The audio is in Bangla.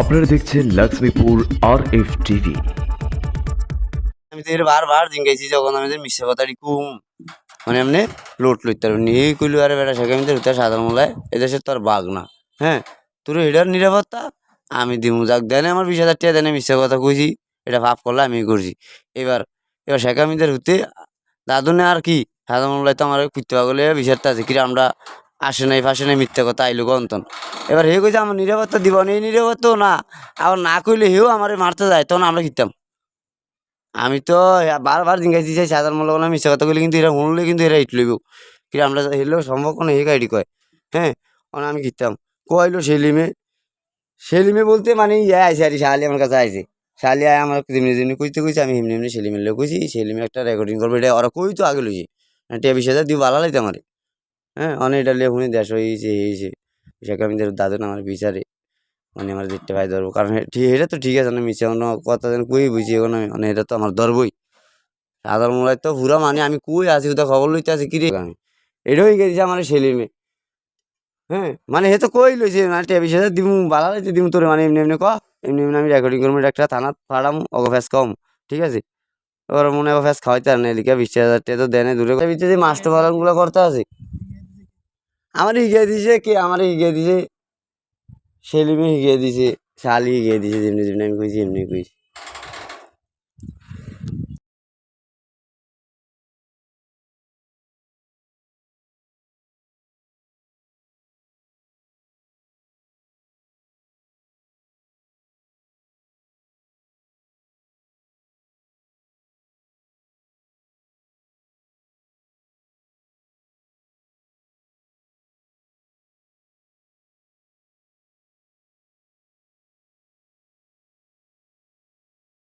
আপনারা দেখছেন লক্ষ্মীপুর আর এফ টিভি আমি তো এর বারবার জিঙ্গাইছি যখন আমি মিশা কথাটি কুম। মানে এমনি লোট লইতে পারব নিয়ে কইলু, আরে তো সাধারণ মূলায় এদেশে তো আর বাঘ না। হ্যাঁ তোর এটার নিরাপত্তা? আমি দিমু, যাক, দেনে আমার বিশ হাজার টাকা, দেনে মিশা কথা কইছি, এটা ভাব করলে আমি করছি। এবার এবার শেখ হামিদের হতে দাদুনে আর কি সাধারণ মূলায় তো আমার কুত্তে পাগলে বিশ হাজার আছে, কিরে আমরা আসে নাই, ফাঁসে নাই, মিথ্যা কথা আইলু গন্তন। এবার হে কইছে, আমার নিরাপত্তা দিব না। এই নিরাপত্তাও না, আবার না কইলে হেও আমার মারতে যায়, তখন আমরা কিতাম আমি তো বারবার জিজ্ঞাসি চাই সাধারণ মূল্য বলে মিশা কথা বলি কিন্তু এরা শুনলে কিন্তু এরা ইট লইব। কিন্তু আমরা হেলেও সম্ভব কোনো হে গাইডি কয়? হ্যাঁ আমি কিতাম কইলো সেলিমে সেলিমে বলতে মানে ইয়ে আইসে আর শালি আমার কাছে আইসে শালি আয় আমার যেমনি যেমনি কইতে কইছে, আমি এমনি এমনি সেলিমের লোক কইছি, সেলিমে একটা রেকর্ডিং করবে, এটা ওরা কই তো আগে লইছে। টিয়া বিশ হাজার দিয়ে ভালো লাইতে আমারে। হ্যাঁ অনেক এটা লিয়ে শুনি দেশ হয়েছে হয়েছে সেখানে আমি দাদু আমার বিচারে মানে আমার দেখতে ভাই ধরবো। কারণ ঠিক এটা তো ঠিক আছে না মিশে অন্য কথা যেন কই বুঝি এখন মানে এটা তো আমার ধরবই। সাধারণ মূলায় তো পুরা মানে আমি কই আছি ওটা খবর লইতে আছি কিরে আমি। এটাই গেছি আমার সেলিমে। হ্যাঁ মানে হে তো কই লইছে মানে টেবিল সাথে দিমু, বালা লাইতে দিমু তোরে মানে এমনি এমনি ক, এমনি এমনি আমি রেকর্ডিং করব একটা থানা ফাড়াম অগফ্যাস কম, ঠিক আছে? ওর মনে হয় ফ্যাস খাওয়াইতে আর না, এদিকে বিশ হাজার টাকা তো দেনে দূরে ভিতরে যে মাস্টার পালনগুলো করতে আছে। আমার হিগিয়ে দিছে কে, আমার হিগিয়ে দিছে, সেলিমে হিগিয়ে দিছে, শালি হিগিয়ে দিছে, যেমনি যেমনি আমি কইছি, এমনি কইছি।